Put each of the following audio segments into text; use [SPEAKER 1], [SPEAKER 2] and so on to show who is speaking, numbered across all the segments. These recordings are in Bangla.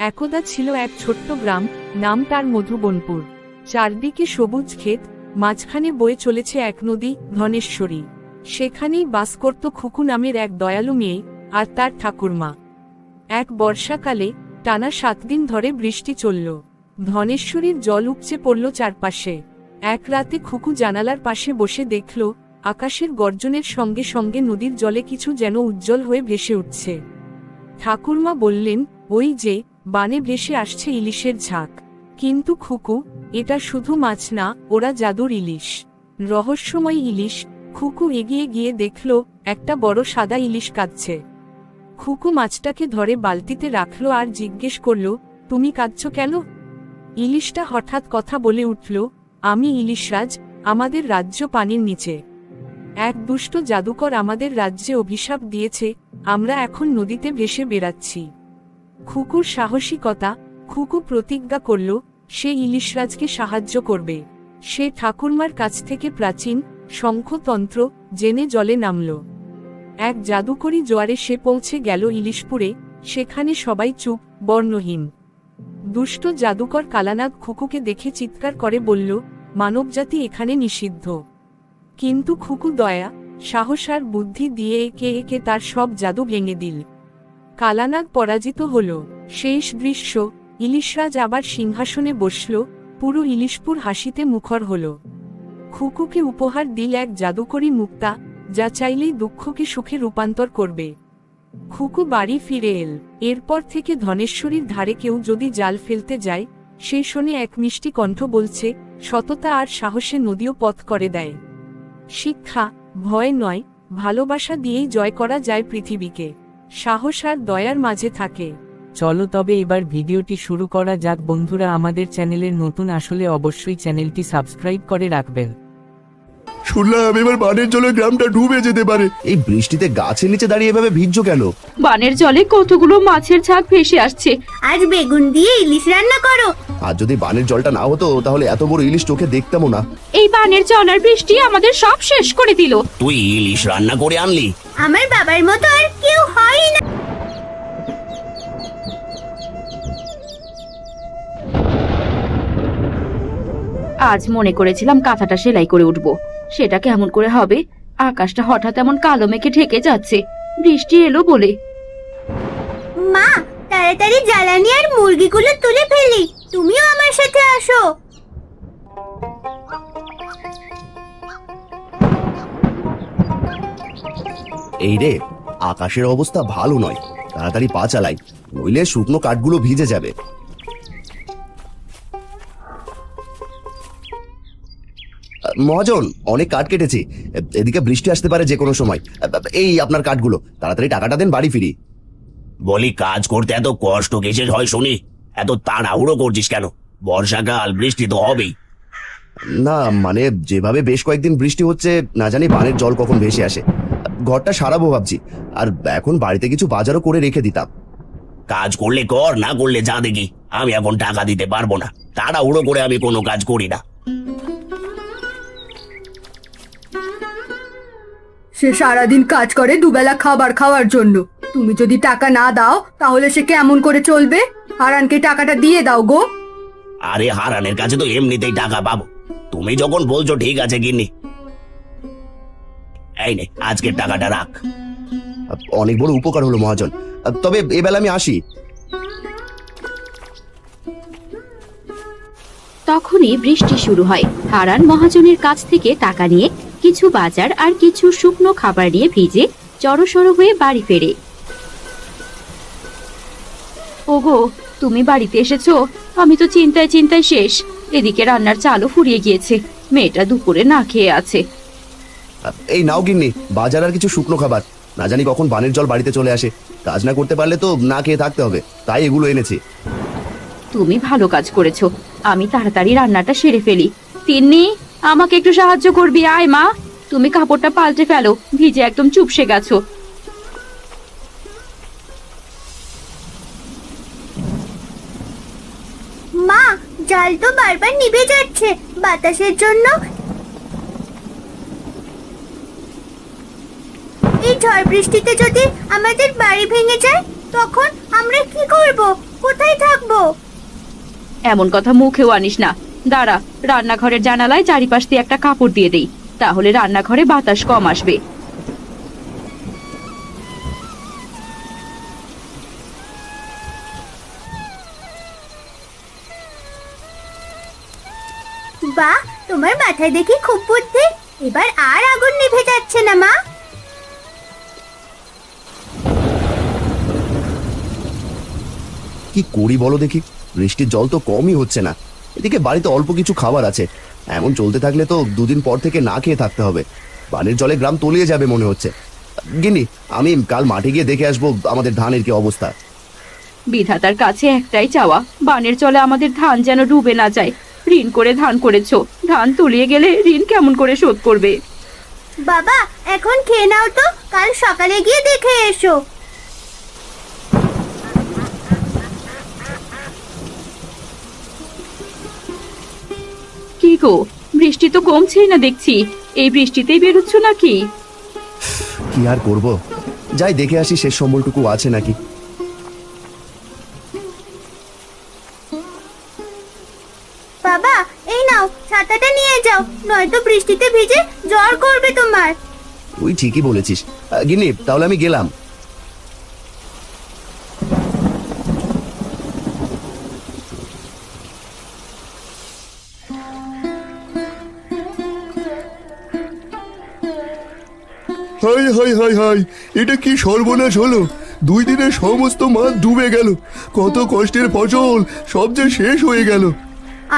[SPEAKER 1] একদা ছিল এক ছোট্ট গ্রাম, নাম তার মধুবনপুর। চারদিকে সবুজ ক্ষেত, মাঝখানে বয়ে চলেছে এক নদী, ধনেশ্বরী। সেখানেই বাস করত খুকু নামের এক দয়ালু মেয়ে আর তার ঠাকুরমা। এক বর্ষাকালে টানা সাত দিন ধরে বৃষ্টি চলল। ধনেশ্বরীর জল উপচে পড়ল চারপাশে। এক রাতে খুকু জানালার পাশে বসে দেখল, আকাশের গর্জনের সঙ্গে সঙ্গে নদীর জলে কিছু যেন উজ্জ্বল হয়ে ভেসে উঠছে। ঠাকুরমা বললেন, ওই যে বানে ভেসে আসছে ইলিশের ঝাঁক। কিন্তু খুকু, এটা শুধু মাছ না, ওরা জাদুর ইলিশ। রহস্যময় ইলিশ, খুকু এগিয়ে গিয়ে দেখল, একটা বড় সাদা ইলিশ কাঁদছে। খুকু মাছটাকে ধরে বালতিতে রাখল আর জিজ্ঞেস করল, তুমি কাঁদছ কেন? ইলিশটা হঠাৎ কথা বলে উঠল, আমি ইলিশরাজ আমাদের রাজ্য পানির নিচে। এক দুষ্ট জাদুকর আমাদের রাজ্যে অভিশাপ দিয়েছে, আমরা এখন নদীতে ভেসে বেড়াচ্ছি। খুকুর সাহসিকতা, খুকু প্রতিজ্ঞা করল, সে ইলিশরাজকে সাহায্য করবে। সে ঠাকুরমার কাছ থেকে প্রাচীন শঙ্খতন্ত্র জেনে জলে নামল। এক জাদুকরি জোয়ারে সে পৌঁছে গেল ইলিশপুরে, সেখানে সবাই চুপ, বর্ণহীন। দুষ্ট জাদুকর কালানাগ খুকুকে দেখে চিৎকার করে বলল, মানবজাতি এখানে নিষিদ্ধ। কিন্তু খুকু দয়া, সাহস আর বুদ্ধি দিয়ে একে একে তার সব জাদু ভেঙে দিল। কালানাগ পরাজিত হল। শেষ দৃশ্য ইলিশরাজ আবার সিংহাসনে বসল, পুরো ইলিশপুর হাসিতে মুখর হল। খুকুকে উপহার দিল এক জাদুকরি মুক্তা, যা চাইলেই দুঃখকে সুখে রূপান্তর করবে। খুকু বাড়ি ফিরে এল। এরপর থেকে ধনেশ্বরীর ধারে কেউ যদি জাল ফেলতে যায় সেই শোনে এক মিষ্টি কণ্ঠ বলছে, সততা আর সাহসে নদীও পথ করে দেয়। শিক্ষা, ভয় নয়, ভালোবাসা দিয়েই জয় করা যায় পৃথিবীকে। সাহস আর দয়ার মাঝে থাকে।
[SPEAKER 2] চলো তবে এবার ভিডিওটি শুরু করা যাক। বন্ধুরা আমাদের চ্যানেলের নতুন আসলে অবশ্যই চ্যানেলটি সাবস্ক্রাইব করে রাখবেন।
[SPEAKER 3] শুনলাম এবার বানের জলে গ্রামটা ডুবে যেতে পারে। এই বৃষ্টিতে গাছের নিচে দাঁড়িয়ে এভাবে ভিজছো কেন?
[SPEAKER 4] বানের জলে কতগুলো মাছের ঝাঁক ভেসে আসছে।
[SPEAKER 5] আজ বেগুন দিয়ে ইলিশ রান্না করো।
[SPEAKER 3] আর যদি বানের জলটা না হতো তাহলে এত বড় ইলিশ চোখে দেখতামও না।
[SPEAKER 4] এই বানের জল আর বৃষ্টি আমাদের সব শেষ করে দিল।
[SPEAKER 6] তুই ইলিশ রান্না করে আনলি?
[SPEAKER 5] আমার বাবার মতো আর কেউ হয় না।
[SPEAKER 4] আজ মনে করেছিলাম কাঁথাটা সেলাই করে উঠব। সেটা কেমন করে হবে? আকাশটা হঠাৎ এমন কালো মেঘে ঢেকে যাচ্ছে। বৃষ্টি এলো বলে।
[SPEAKER 5] মা তাড়াতাড়ি জ্বালানি আর মুরগিগুলো তুলে ফেলি। তুমিও আমার সাথে আসো।
[SPEAKER 3] এই রে আকাশের অবস্থা ভালো নয়। তাড়াতাড়ি পা চালাই নইলে শুকনো কাঠগুলো ভিজে যাবে। মহাজন অনেক কাঠ কেটেছি। এদিকে বৃষ্টি আসতে পারে যে কোনো সময়। এই আপনার কাঠগুলো তাড়াতাড়ি টাকাটা দেন বাড়ি ফিরি।
[SPEAKER 6] বলি কাজ করতে এত কষ্ট কিসের হয় শুনি? এত তাড়াহুড়ো করছিস কেন? বর্ষাকাল বৃষ্টি তো হবেই।
[SPEAKER 3] না মানে যেভাবে বেশ কয়েকদিন বৃষ্টি হচ্ছে না জানি বানের জল কখন ভেসে আসে। ঘরটা সারাবো ভাবছি আর এখন বাড়িতে কিছু বাজারও করে রেখে দিতাম।
[SPEAKER 6] কাজ করলে কর না করলে যা দেখি আমি এখন টাকা দিতে পারব না। তাড়াহুড়ো করে আমি কোনো কাজ করি না।
[SPEAKER 7] সে সারাদিন কাজ করে দুবেলা খাবার খাওয়ার জন্য। তুমি যদি টাকা না দাও তাহলে সে কেমন করে চলবে? হারানকে টাকাটা দিয়ে দাও গো।
[SPEAKER 6] আরে হারানের কাছে তো এমনিতেই টাকা পাবো। তুমি যখন বলছো ঠিক আছে গিন্নি। এই নে আজকের টাকাটা রাখ।
[SPEAKER 3] অনেক বড় উপকার হলো মহাজন। তবে এবেলা আমি আসি।
[SPEAKER 4] তখনই বৃষ্টি শুরু হয়। হারান মহাজনের কাছ থেকে টাকা নিয়ে কিছু বাজার আর কিছু শুকনো খাবার নিয়ে ভিজে জড়সড় হয়ে বাড়ি ফেরে। ওগো তুমি বাড়িতে এসেছ? আমি তো চিন্তায় চিন্তায় শেষ। এদিকে রান্নার চালও ফুরিয়ে গিয়েছে। মেয়েটা দুপুরে না খেয়ে আছে।
[SPEAKER 3] এই নাও গিন্নি বাজার আর কিছু শুকনো খাবার। না জানি কখন বানের জল বাড়িতে চলে আসে। কাজ না করতে পারলে তো না খেয়ে থাকতে হবে। তাই এগুলো এনেছি।
[SPEAKER 4] তুমি ভালো কাজ করেছ। আমি তাড়াতাড়ি রান্নাটা সেরে ফেলি। তিন্নি আমাকে একটু সাহায্য করবি আয় মা। তুমি কাপড়টা পাল্টে ফেলো। ভিজে একদম চুপসে গেছো
[SPEAKER 5] মা জাল তো বারবার নিভে যাচ্ছে। বাতাসের জন্য এই ঝড় বৃষ্টিতে যদি আমাদের বাড়ি ভেঙে যায়, তখন আমরা কি করব? কোথায় থাকব?
[SPEAKER 4] এমন কথা মুখেও আনিস না। দাঁড়া, রান্নাঘরের জানালায় চারিপাশ দিয়ে একটা কাপড় দিয়ে দেই। তাহলে রান্নাঘরে বাতাস কম আসবে।
[SPEAKER 5] বাহ তোমার মাথায় দেখি খুব বুদ্ধি। এবার আর আগুন নিভে যাচ্ছে না মা।
[SPEAKER 3] কি করি বলো দেখি? বৃষ্টির জল তো কমই হচ্ছে না। এদিকে বাড়িতে অল্প কিছু খাবার আছে। এমন চলতে থাকলে তো দুদিন পর থেকে না খেয়ে থাকতে হবে। বানের জলে গ্রাম তলিয়ে যাবে মনে হচ্ছে। গিন্নি আমি কাল মাঠে গিয়ে দেখে আসব আমাদের ধানের কি অবস্থা।
[SPEAKER 4] বিধাতার কাছে একটাই চাওয়া বানের চলে আমাদের ধান যেন ডুবে না যায়। ঋণ করে ধান করেছ। ধান তুলিয়ে গেলে ঋণ কেমন করে শোধ করবে?
[SPEAKER 5] বাবা এখন খেয়ে নাও তো। কাল সকালে গিয়ে দেখে এসো।
[SPEAKER 4] কি গো বৃষ্টি তো কমছেই না দেখছি। এই বৃষ্টিতেই বেরোচ্ছ নাকি?
[SPEAKER 3] কি আর করব? যাই দেখে আসি শেষ সম্বলটুকু আছে নাকি।
[SPEAKER 5] বাবা এই নাও ছাতাটা নিয়ে যাও নয়তো বৃষ্টিতে ভিজে জ্বর করবে তোমার।
[SPEAKER 3] তুই ঠিকই বলেছিস। আহ, গিন্নি তাহলে আমি গেলাম।
[SPEAKER 8] হাই হাই হাই হাই এটা কি সর্বনাশ হলো? দুই দিনের সমস্ত মাছ ডুবে গেল। কত কষ্টের ফসল সব যে শেষ হয়ে গেল।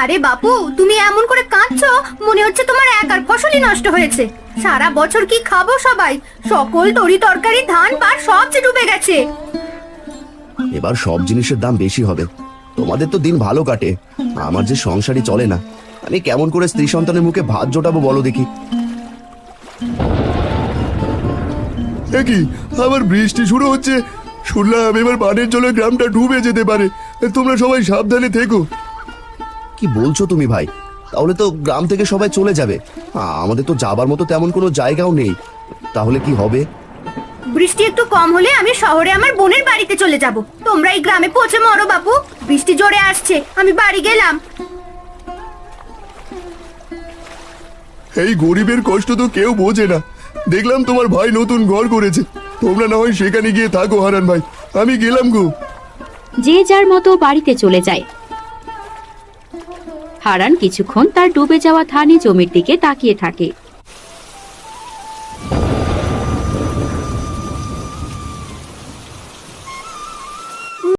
[SPEAKER 7] আরে বাপু তুমি এমন করে কাঁদছো? মনে হচ্ছে তোমার একার ফসলই নষ্ট হয়েছে। সারা বছর কি খাব সবাই? সকল তরি তরকারি ধান পাট সব যে ডুবে গেছে।
[SPEAKER 3] এবার সব জিনিসের দাম বেশি হবে। তোমাদের তো দিন ভালো কাটে। আমার যে সংসারই চলে না। আমি কেমন করে স্ত্রী সন্তানের মুখে ভাত জোটাবো বলো দেখি।
[SPEAKER 8] কি আবার বৃষ্টি শুরু হচ্ছে। শুনলাম এবার বানের জলে গ্রামটা ডুবে যেতে পারে। তোমরা সবাই সাবধানে থেকো।
[SPEAKER 3] কি বলছো তুমি ভাই? তাহলে তো গ্রাম থেকে সবাই চলে যাবে। আমাদের তো যাবার মতো তেমন কোনো জায়গাও নেই। তাহলে কি হবে?
[SPEAKER 7] বৃষ্টি একটু কম হলে আমি শহরে আমার বোনের বাড়িতে চলে যাব। তোমরা এই গ্রামে পৌঁছে মরো বাপু। বৃষ্টি জোরে আসছে। আমি বাড়ি গেলাম।
[SPEAKER 8] এই গরিবের কষ্ট তো কেউ বোঝে না। দেখলাম তোমার ভাই নতুন ঘর করেছে। তোমরা না হয় সেখানে গিয়ে থাকো হারান ভাই আমি গেলাম গো।
[SPEAKER 4] যে যার মতো বাড়িতে চলে যায়। হারান কিছুক্ষণ তার ডুবে যাওয়া ধানে জমির দিকে তাকিয়ে থাকে।